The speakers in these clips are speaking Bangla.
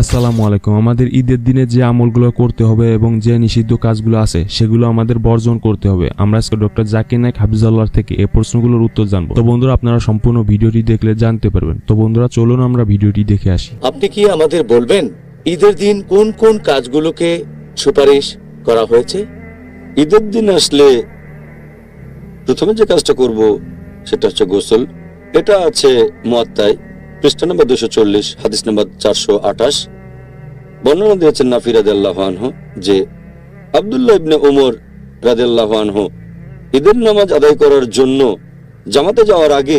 আসসালামু আলাইকুম। আমাদের ঈদের দিনে যে আমলগুলো করতে হবে এবং যে নিষিদ্ধ কাজগুলো আছে সেগুলো আমাদের বর্জন করতে হবে। আমরা আজকে ডক্টর জাকির নাইক হাফিজাল্লাহ থেকে এই প্রশ্নগুলোর উত্তর জানব। তো বন্ধুরা আপনারা সম্পূর্ণ ভিডিওটি দেখলে জানতে পারবেন। তো বন্ধুরা চলুন আমরা ভিডিওটি দেখে আসি। আপনি কি আমাদের বলবেন ঈদের দিন কোন কোন কাজগুলোকে সুপারিশ করা হয়েছে? ঈদের দিন আসলে প্রথমে যে কাজটা করব সেটা হচ্ছে গোসল। এটা আছে মোয়াত্তায় পৃষ্ঠা নম্বর দুশো চল্লিশ, হাদিস নম্বর চারশো আঠাশ। বর্ণনা দিয়েছেন নাফি রাদেল্লাহ আনহু যে আবদুল্লাহ ইবনে উমর রাদেল্লাহ আনহু ঈদের নামাজ আদায় করার জন্য জামাতে যাওয়ার আগে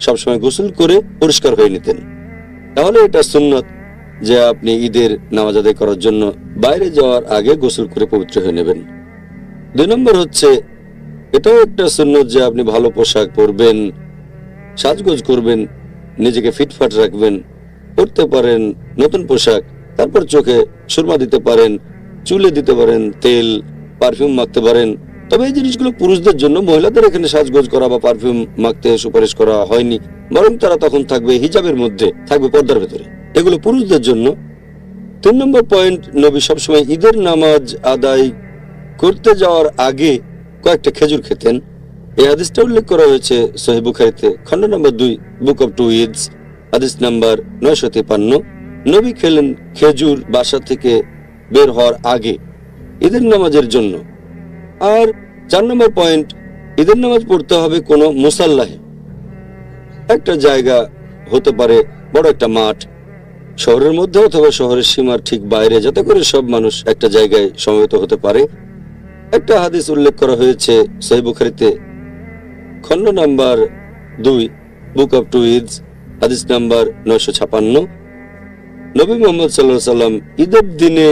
সবসময় গোসল করে পরিষ্কার হয়ে নিতেন। তাহলে এটা সুন্নত যে আপনি ঈদের নামাজ আদায় করার জন্য বাইরে যাওয়ার আগে গোসল করে পবিত্র হয়ে নেবেন। দুই নম্বর হচ্ছে, এটাও একটা সুন্নত যে আপনি ভালো পোশাক পরবেন, সাজগোজ করবেন নিজেকে ফিটফাট রাখবেন পরতে পারেন নতুন পোশাক, তারপর চোখে সুরমা দিতে পারেন, চুলে দিতে পারেন তেল পারফিউম মাখতে পারেন। তবে এই জিনিসগুলো পুরুষদের জন্য, মহিলাদের এখানে সাজগোজ করা বা পারফিউম মাখতে সুপারিশ করা হয়নি, বরং তারা তখন থাকবে হিজাবের মধ্যে, থাকবে পর্দার ভেতরে। এগুলো পুরুষদের জন্য। তিন নম্বর পয়েন্ট নবী সবসময় ঈদের নামাজ আদায় করতে যাওয়ার আগে কয়েকটা খেজুর খেতেন। এই হাদিসটা উল্লেখ করা হয়েছে সহি বুখারিতে। খণ্ড নম্বর দুই বুক অব টু ইডস হাদিস নাম্বার নয়শো তিপান্ন নবী খেলেন খেজুর বাসা থেকে বের হওয়ার আগে, ঈদের নামাজের জন্য। আর চার নম্বর পয়েন্ট, ঈদের নামাজ পড়তে হবে কোনো মুসাল্লাহে। একটা জায়গা হতে পারে বড় একটা মাঠ, শহরের মধ্যে অথবা শহরের সীমার ঠিক বাইরে, যাতে করে সব মানুষ একটা জায়গায় সমবেত হতে পারে। একটা হাদিস উল্লেখ করা হয়েছে সহি বুখারিতে, খণ্ড নাম্বার দুই বুক অফ টু ইদস হাদিস নাম্বার নয়শো ছাপান্ন। নবী মোহাম্মদ সাল্লাহ সাল্লাম ঈদের দিনে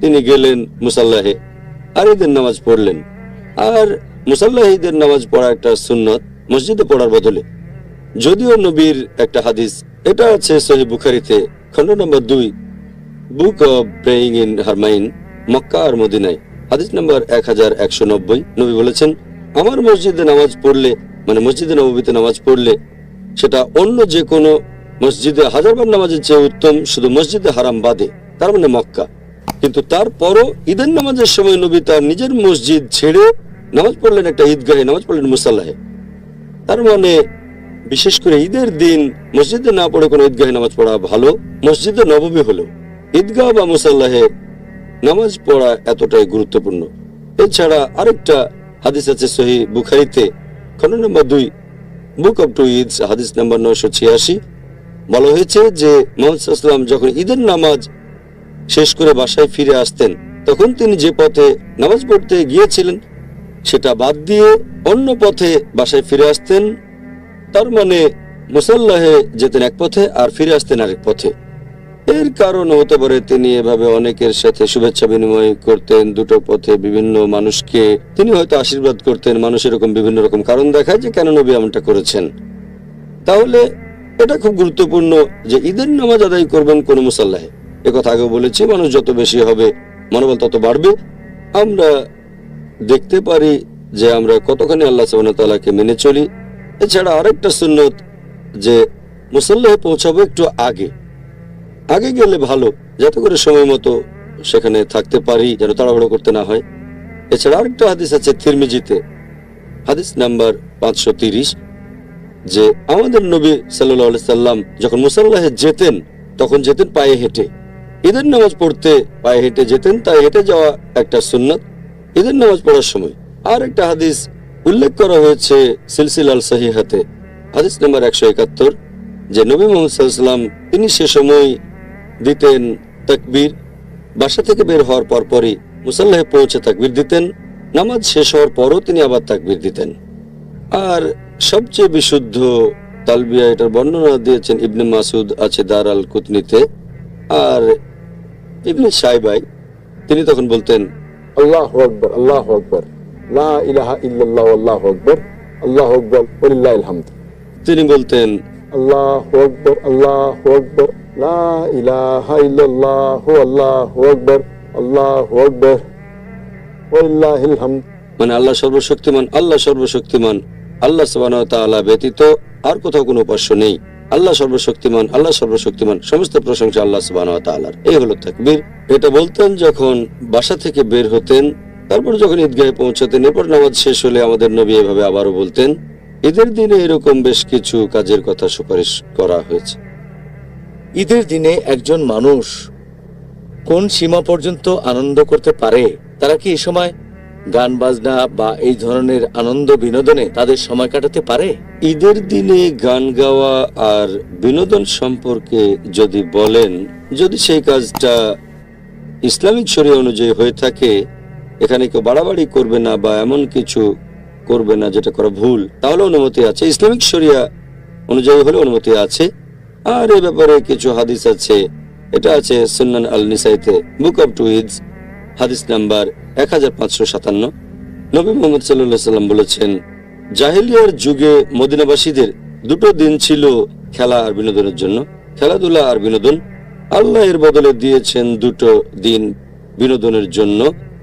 তিনি গেলেন মুসাল্লাহে, আর ঈদের নামাজ পড়লেন। আর মুসাল্লাহে ঈদের নামাজ পড়া একটা সুন্নত, মসজিদে পড়ার বদলে। যদিও নবীর একটা হাদিস, এটা আছে সহি বুখারিতে, খণ্ড নম্বর দুই book of praying in Haramain Mecca আর মদিনায়। হাদিস নম্বর এক হাজার একশো নব্বই, নবী বলেছেন, আমার মসজিদে নামাজ পড়লে মানে মসজিদে নবীতে নামাজ পড়লে সেটা অন্য যে কোনো মসজিদে হাজারবার নামাজের চেয়ে উত্তম শুধু মসজিদে হারাম বাদে, তার মানে মক্কা। কিন্তু তারপরও ঈদের নামাজের সময় নবী তার নিজের মসজিদ ছেড়ে নামাজ পড়লেন একটা ঈদগাহে, নামাজ পড়লেন মুসাল্লাহে। তার মানে বিশেষ করে ঈদের দিন মসজিদে না পড়ে কোনো ঈদগাহে নামাজ পড়া ভালো, মসজিদে নবমী হলো ঈদগাহ বা মুসাল্লাহে নামাজ পড়া এতটাই গুরুত্বপূর্ণ। এছাড়া আরেকটা হাদিস আছে সহি বুখারিতে খন্ড নম্বর দুই বুক অফ টু ঈদ হাদিস নাম্বার নয়শো ছিয়াশি। বলা হয়েছে যে, মোহাম্মদ যখন ঈদের নামাজ শেষ করে বাসায় ফিরে আসতেন, তখন তিনি যে পথে নামাজ পড়তে গিয়েছিলেন, সেটা বাদ দিয়ে অন্য পথে বাসায় ফিরে আসতেন। তার মানে মুসাল্লাহে যেতেন এক পথে আর ফিরে আসতেন আরেক পথে। এর কারণ হতে পারে তিনি এভাবে অনেকের সাথে শুভেচ্ছা বিনিময় করতেন, দুটো পথে বিভিন্ন মানুষকে তিনি হয়তো আশীর্বাদ করতেন, মানুষ এরকম বিভিন্ন রকম কারণ দেখায় যে কেন নবী এমনটা করেছেন। তাহলে এটা খুব গুরুত্বপূর্ণ যে ঈদের নামাজ আদায় করবেন কোন মুসাল্লাহে এ কথা আগে বলেছি, মানুষ যত বেশি হবে, মনোবল তত বাড়বে। আমরা দেখতে পারি যে আমরা কতখানি আল্লাহ তাআলাকে মেনে চলি। এছাড়া আরেকটা সুন্নত যে মুসল্লাহে পৌঁছাবো একটু আগে। আগে গেলে ভালো, যাতে করে সময় মতো সেখানে থাকতে পারি, যেন তাড়াহুড়ো করতে না হয়। এছাড়া আরেকটা হাদিস আছে থিরমিজিতে হাদিস নাম্বার পাঁচশো তিরিশ, যে আমাদের নবী সাল্লাহ সাল্লাম যখন মুসাল্লাহে যেতেন, তখন যেতেন পায়ে হেঁটে। ঈদের নামাজ পড়তে পায়ে হেঁটে যেতেন, তাই হেঁটে যাওয়া একটা সুন্নত ঈদের নামাজ পড়ার সময়। আর একটা হাদিস উল্লেখ করা হয়েছে সিলসিলাল সহিহাতে। হাদিস নাম্বার একশো একাত্তর, যে নবী মোহাম্মদ সাল্লাম, তিনি সে সময় দিতেন তাকবীর। বাসা থেকে বের হওয়ার পরপরই মুসাল্লাহে পৌঁছে তাকবীর দিতেন। নামাজ শেষ হওয়ার পরও তিনি আবার তাকবীর দিতেন। আর সবচেয়ে বিশুদ্ধ তালবিয়া এটার বর্ণনা দিয়েছেন ইবনে মাসুদ আছে দার আল কুতনিতে। আর ইবনে সাইবাই তিনি তখন বলতেন আল্লাহ আকবর আল্লাহ আকবর। লা ইলাহা ইল্লাল্লাহ আল্লাহ আকবর। আল্লাহ আকবর হামদ। তিনি বলতেন আল্লাহ আকবর আল্লাহ আকবর। লা ইলাহা ইল্লাল্লাহ আল্লাহ আকবর আল্লাহ আকবর ওলিল্লাহিল হামদ। মানে আল্লাহ সর্বশক্তিমান আল্লাহ সর্বশক্তিমান, আল্লাহ সুবহানাহু ওয়া তাআলা ব্যতীত আর কোথাও কোনো উপাস্য নেই। আল্লাহ সর্বশক্তিমান আল্লাহ সর্বশক্তিমান, সমস্ত প্রশংসা আল্লাহ সুবাহ তাআলার। এই হলো তাকবীর। এটা বলতেন যখন বাসা থেকে বের হতেন, তারপর যখন ঈদগাহে পৌঁছাতেন, এরপর নামাজ শেষ হলে আমাদের নবী এভাবে আবারও বলতেন, ঈদের দিনে এরকম বেশ কিছু কাজের কথা সুপারিশ করা হয়েছে। ঈদের দিনে একজন মানুষ কোন সীমা পর্যন্ত আনন্দ করতে পারে, তারা কি এই সময় গান বাজনা বা এই ধরনের আনন্দ বিনোদনে তাদের সময় কাটাতে পারে? ঈদের দিনে গান গাওয়া আর বিনোদন সম্পর্কে যদি বলেন, যদি সেই কাজটা ইসলামিক শরীয় অনুযায়ী হয়ে থাকে, এখানে কেউ বাড়াবাড়ি করবে না বা এমন কিছু করবে না যেটা করা ভুল, তাহলে অনুমতি আছে। ইসলামিক শরিয়া অনুযায়ী হলে অনুমতি আছে। আর এ ব্যাপারে কিছু হাদিস আছে। এটা আছে সুন্নান আল নিসাইতে বুক অব টু টুইজ হাদিস নাম্বার এক হাজার পাঁচশো সাতান্ন। নবী মোহাম্মদ সাল্লাহ সাল্লাম বলেছেন, জাহেলিয়ার যুগে মদিনাবাসীদের দুটো দিন ছিল খেলা আর বিনোদনের জন্য। খেলাধুলা আর বিনোদন। আল্লাহ এর বদলে দিয়েছেন দুটো দিন বিনোদনের জন্য।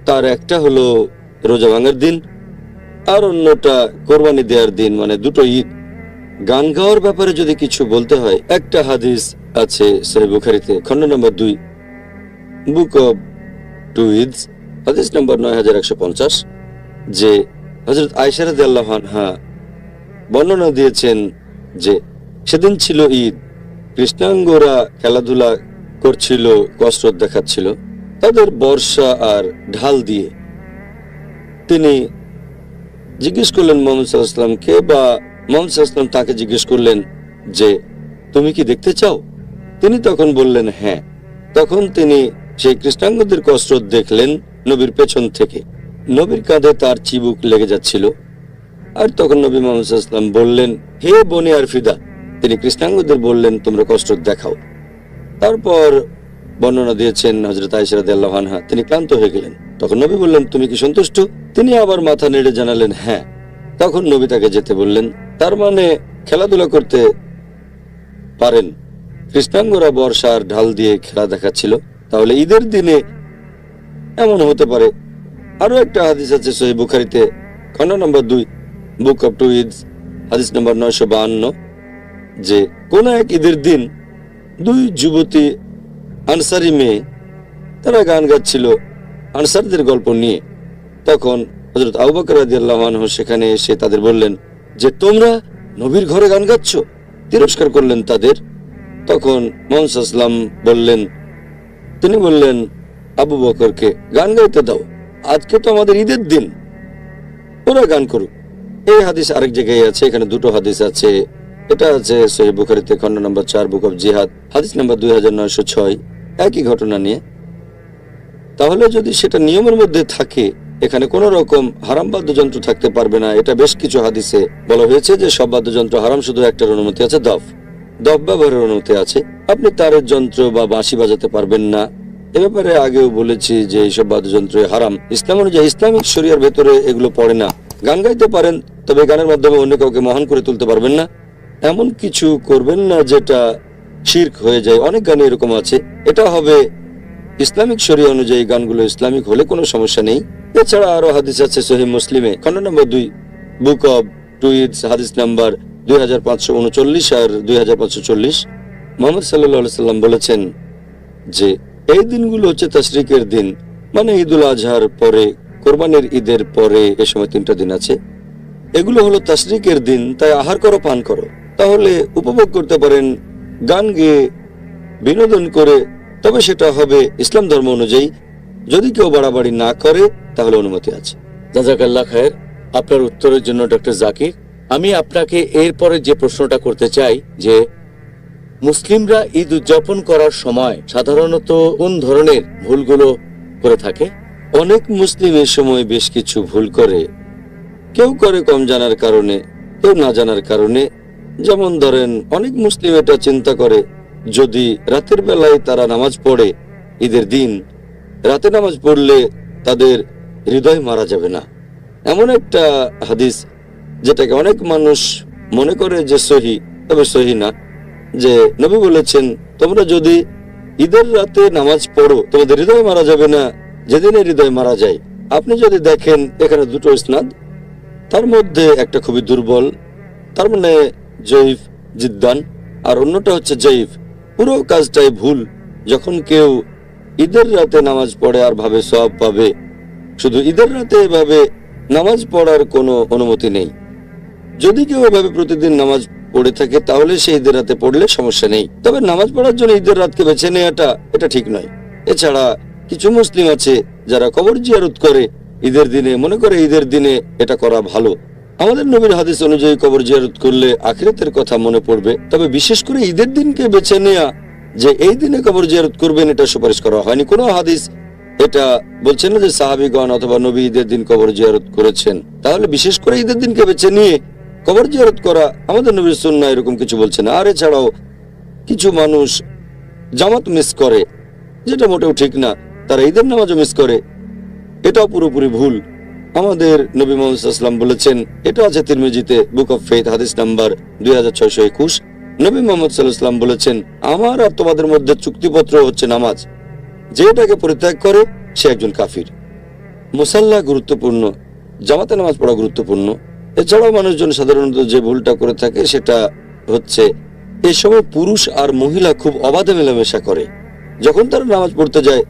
তার একটা হলো রোজা ভাঙার দিন, আর অন্যটা কোরবানি দেওয়ার দিন মানে দুটো ঈদ। গান গাওয়ার ব্যাপারে যদি কিছু বলতে হয়, একটা হাদিস আছে সহি বুখারিতে খন্ড নম্বর দুই বুক অব টু ঈদস হাদিস নম্বর নয় হাজার একশো পঞ্চাশ, যে হজরত আয়সারাদ আল্লাহ আনহা বর্ণনা দিয়েছেন যে সেদিন ছিল ঈদ, কৃষ্ণাঙ্গরা খেলাধুলা করছিল, কসরত দেখাচ্ছিল, তাদের বর্ষা আর ঢাল দিয়ে। তিনি জিজ্ঞেস করলেন মোহাম্মদ সাল্লাহামকে বা মোহাম্মদ সাল্লাহাম তাকে জিজ্ঞেস করলেন যে, তুমি কি দেখতে চাও? তিনি তখন বললেন হ্যাঁ। তখন তিনি সেই কৃষ্ণাঙ্গদের কসরত দেখলেন নবীর পেছন থেকে। নবীর কাঁধে তার চিবুক লেগে যাচ্ছিল। আর তখন নবী মোহাম্মদ বললেন, হে বনে আর ফিদা তিনি কৃষ্ণাঙ্গদের বললেন, তোমরা কসরত দেখাও। তারপর বর্ণনা দিয়েছেন হজরত আইসরাদ আনহা, তিনি ক্লান্ত হয়ে গেলেন। তখন নবী বললেন, তুমি কি সন্তুষ্ট? তিনি আবার মাথা নেড়ে জানালেন হ্যাঁ। তখন নবী তাকে যেতে বললেন তার মানে খেলাধুলা করতে পারেন। কৃষ্ণাঙ্গরা বর্ষার ঢাল দিয়ে খেলা দেখাচ্ছিল। তাহলে ঈদের দিনে এমন হতে পারে। আরও একটা হাদিস আছে সহি বুখারিতে খন্ড নম্বর দুই, বুক অফ টু ঈদ, হাদিস নম্বর নয়শো বাহান্ন, যে কোন এক ঈদের দিন দুই যুবতী আনসারি মেয়ে, তারা গান গাচ্ছিল আনসারদের গল্প নিয়ে। তখন হজরত আবু বকর রাদিয়াল্লাহু সেখানে এসে তাদের বললেন যে তোমরা নবীর ঘরে গান গাচ্ছ, তিরস্কার করলেন তাদের। তখন মোহাম্মদ বললেন, তিনি বললেন, আবু বকরকে গান গাইতে দাও, আজকে তো আমাদের ঈদের দিন। ওরা গান করুক। এই হাদিস আরেক জায়গায় আছে, এখানে দুটো হাদিস আছে। এটা আছে সহি বুখারিতে খন্ড নম্বর চার, বুক অফ জিহাদ, হাদিস নম্বর দুই হাজার নয়শো ছয়। একই ঘটনা নিয়ে। তাহলে যদি সেটা নিয়মের মধ্যে থাকে এখানে কোন রকম হারাম বাদ্যযন্ত্র থাকতে পারবে না। এটা বেশ কিছু হাদিসে বলা হয়েছে যে সব বাদ্যযন্ত্র হারাম, শুধু একটার অনুমতি আছে, দফ। দফ ব্যবহারের অনুমতি আছে। আপনি তারের যন্ত্র বা বাঁশি বাজাতে পারবেন না। এ ব্যাপারে আগেও বলেছি যে এইসব বাদ্যযন্ত্র হারাম। ইসলাম অনুযায়ী ইসলামিক শরিয়ার ভেতরে এগুলো পড়ে না। গান গাইতে পারেন, তবে গানের মাধ্যমে অন্য কাউকে মহান করে তুলতে পারবেন না। এমন কিছু করবেন না যেটা শির্ক হয়ে যায়। অনেক গানে এরকম আছে। এটা হবে ইসলামিক শরীয় অনুযায়ী গানগুলো ইসলামিক হলে কোনো সমস্যা নেই। এছাড়া আরও হাদিস আছে সহি মুসলিমে। খন্ড নম্বর দুই বুক অব টুইটস হাদিস নাম্বার দুই হাজার পাঁচশো উনচল্লিশ আর দুই হাজার পাঁচশো চল্লিশ। মোহাম্মদ সাল্লাহ সাল্লাম বলেছেন যে, এই দিনগুলো হচ্ছে তাশরিকের দিন মানে ঈদুল আজহার পরে, কোরবানির ঈদের পরে, এ সময় তিনটা দিন আছে। এগুলো হলো তাশরিকের দিন, তাই আহার করো, পান করো। তাহলে উপভোগ করতে পারেন গান গেয়ে বিনোদন করে তবে সেটা হবে ইসলাম ধর্ম অনুযায়ী। যদি কেউ বাড়াবাড়ি না করে, তাহলে অনুমতি আছে। জাজাকাল্লাহ খায়ের। আপনার উত্তরের জন্য ডক্টর জাকির। আমি আপনাকে এরপরে যে প্রশ্নটা করতে চাই, যে মুসলিমরা ঈদ উদযাপন করার সময় সাধারণত কোন ধরনের ভুলগুলো করে থাকে? অনেক মুসলিম এ সময় বেশ কিছু ভুল করে। কেউ করে কম জানার কারণে, কেউ না জানার কারণে। যেমন ধরেন, অনেক মুসলিম এটা চিন্তা করে যদি রাতের বেলায় তারা নামাজ পড়ে, ঈদের দিন, রাতে নামাজ পড়লে তাদের হৃদয় মারা যাবে না। এমন একটা হাদিস যেটাকে অনেক মানুষ মনে করে যে সহি, তবে সহি না, যে নবী বলেছেন, তোমরা যদি ঈদের রাতে নামাজ পড়ো, তোমাদের হৃদয় মারা যাবে না যেদিনে হৃদয় মারা যায়। আপনি যদি দেখেন, এখানে দুটো স্নাদ তার মধ্যে একটা খুবই দুর্বল, তার মানে জয়ীফ জিদ্দান, আর অন্যটা হচ্ছে জয়ীফ পুরো কাজটাই ভুল। যখন কেউ ঈদের রাতে নামাজ পড়ে আর ভাবে সব পাবে, শুধু ঈদের রাতে এভাবে নামাজ পড়ার কোনো অনুমতি নেই। যদি কেউ এভাবে প্রতিদিন নামাজ পড়ে থাকে, তাহলে সে ঈদের রাতে পড়লে সমস্যা নেই। তবে নামাজ পড়ার জন্য ঈদের রাতকে বেছে নেওয়াটা এটা ঠিক নয়। এছাড়া কিছু মুসলিম আছে যারা কবর জিয়ারত করে, ঈদের দিনে মনে করে ঈদের দিনে এটা করা ভালো। আমাদের নবীর হাদিস অনুযায়ী কবর জিয়ারত করলে আখিরাতের কথা মনে পড়বে, তবে বিশেষ করে ঈদের দিনকে বেছে নেওয়া যে এই দিনে কবর জিয়ারত করবেন, এটা সুপারিশ করা হয়নি। কোনো হাদিস এটা বলছেন না যে সাহাবিগণ অথবা নবী ঈদের দিন কবর জিয়ারত করেছেন। তাহলে বিশেষ করে ঈদের দিনকে বেছে নিয়ে কবর জিয়ারত করা আমাদের নবীর সুন্না এরকম কিছু বলছে না আর এছাড়াও কিছু মানুষ জামাত মিস করে, যেটা মোটেও ঠিক না, তারা ঈদের নামাজও মিস করে, এটাও পুরোপুরি ভুল। আমাদের নবী মোহাম্মদ বলেছেন, এটা আছে তিরমিজিতে বুক অফ ফেথ হাদিস নাম্বার দুই হাজার ছয়শো একুশ। নবী মোহাম্মদ সাল্লাম বলেছেন, আমার আর তোমাদের মধ্যে চুক্তিপত্র হচ্ছে নামাজ। যে এটাকে পরিত্যাগ করে, সে একজন কাফির। মুসাল্লা গুরুত্বপূর্ণ, জামাতে নামাজ পড়া গুরুত্বপূর্ণ। এছাড়াও মানুষজন সাধারণত যে ভুলটা করে থাকে, সেটা হচ্ছে এই সময় পুরুষ আর মহিলা খুব অবাধে মেলামেশা করে। যখন তারা নামাজ পড়তে যায়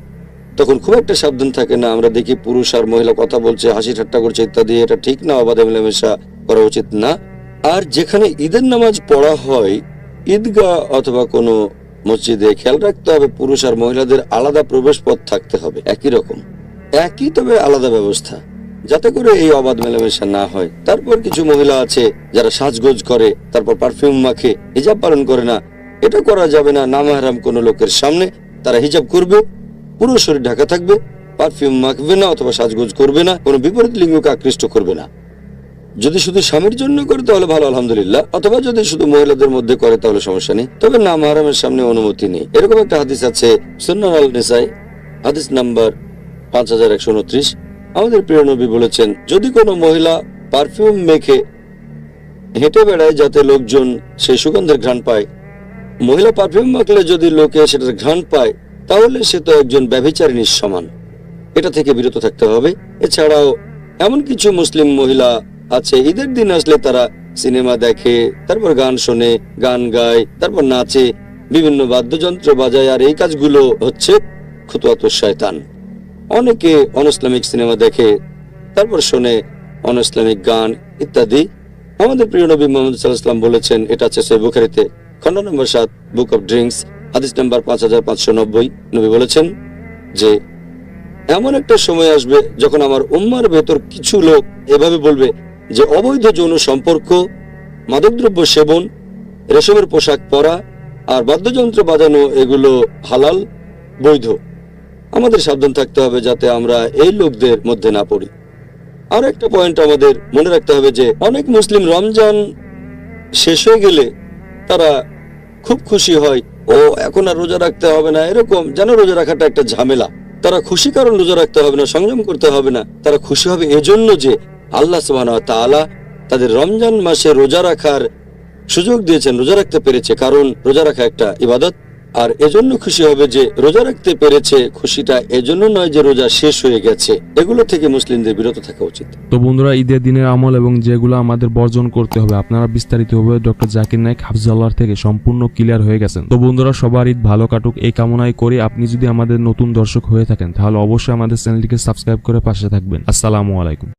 তখন খুব একটা সাবধান থাকে না। আমরা দেখি পুরুষ আর মহিলা কথা বলছে, হাসি ঠাট্টা করছে ইত্যাদি। এটা ঠিক না, অবাধে মেলামেশা করা উচিত না। আর যেখানে ঈদের নামাজ পড়া হয়, ঈদগাহ অথবা কোনো মসজিদে খেয়াল রাখতে হবে, পুরুষ আর মহিলাদের আলাদা প্রবেশ পথ থাকতে হবে। একই রকম। একই তবে আলাদা ব্যবস্থা। যাতে করে এই অবাধ মেলামেশা না হয়। তারপর কিছু মহিলা আছে যারা সাজগোজ করে, তারপর পারফিউম মাখে, হিজাব পালন করে না। এটা করা যাবে না নামাহারাম কোনো লোকের সামনে। তারা হিজাব করবে পুরো শরীর ঢাকা থাকবে পারফিউম মাখবে না অথবা সাজগোজ করবে না, কোনো বিপরীত লিঙ্গকে আকৃষ্ট করবে না। যদি শুধু স্বামীর জন্য করে তাহলে ভালো, আলহামদুলিল্লাহ। অথবা যদি শুধু মহিলাদের মধ্যে করে তাহলে সমস্যা নেই। তবে না মাহারামের সামনে অনুমতি নেই। এরকম একটা হাদিস আছে সুন্নান আল নিসাই, হাদিস নাম্বার পাঁচ হাজার একশো উনত্রিশ। আমাদের প্রিয় নবী বলেছেন, যদি কোনো মহিলা পারফিউম মেখে হেঁটে বেড়ায় যাতে লোকজন সেই সুগন্ধের ঘ্রাণ পায়, মহিলা পারফিউম মাখলে যদি লোকে সেটার ঘ্রাণ পায় তাহলে সে তো একজন ব্যভিচারিণীর সমান। এটা থেকে বিরত থাকতে হবে। এছাড়াও এমন কিছু মুসলিম মহিলা আছে, ঈদের দিন আসলে তারা সিনেমা দেখে, তারপর গান শোনে, গান গায়, তারপর নাচে, বিভিন্ন বাদ্যযন্ত্র বাজায়, আর এই কাজগুলো হচ্ছে খুতুয়াত শয়তান। অনেকে অনইসলামিক সিনেমা দেখে, তারপর শোনে অনইসলামিক গান ইত্যাদি। আমাদের প্রিয় নবী মোহাম্মদ সাল্লাহাম বলেছেন, এটা আছে সে বুখারিতে। খন্ড নম্বর সাত বুক অফ ড্রিঙ্কস হাদিস নাম্বার পাঁচ হাজার পাঁচশো নব্বই নবী বলেছেন যে, এমন একটা সময় আসবে যখন আমার উম্মার ভেতর কিছু লোক এভাবে বলবে যে, অবৈধ যৌন সম্পর্ক, মাদকদ্রব্য সেবন, রেশমের পোশাক পরা আর বাদ্যযন্ত্র বাজানো, এগুলো হালাল, বৈধ। আমাদের সাবধান থাকতে হবে যাতে আমরা এই লোকদের মধ্যে না পড়ি। আর একটা পয়েন্ট আমাদের মনে রাখতে হবে যে, অনেক মুসলিম রমজান শেষ হয়ে গেলে তারা খুব খুশি হয় ও এখন আর রোজা রাখতে হবে না, এরকম যেন রোজা রাখাটা একটা ঝামেলা। তারা খুশি কারণ রোজা রাখতে হবে না, সংযম করতে হবে না। তারা খুশি হবে এজন্য যে আল্লাহ সুবাহ তাদের রমজান মাসে রোজা রাখার সুযোগ দিয়েছেন, রোজা রাখতে পেরেছে। কারণ রোজা রাখা একটা ইবাদত। আর এজন্য খুশি হবে যে রোজা রাখতে পেরেছে খুশিটা, এজন্য নয় যে রোজা শেষ হয়ে গেছে। এগুলো থেকে মুসলিমদের বিরত থাকা উচিত। তো বন্ধুরা, ঈদের দিনের আমল এবং যেগুলো আমাদের বর্জন করতে হবে, আপনারা বিস্তারিত হবে ডক্টর জাকির নাইক হাফজাল্লার থেকে সম্পূর্ণ ক্লিয়ার হয়ে গেছেন। তো বন্ধুরা, সবার ঈদ ভালো কাটুক, এই কামনাই করে। আপনি যদি আমাদের নতুন দর্শক হয়ে থাকেন, তাহলে অবশ্যই আমাদের চ্যানেলটিকে সাবস্ক্রাইব করে পাশে থাকবেন। আসসালামু আলাইকুম।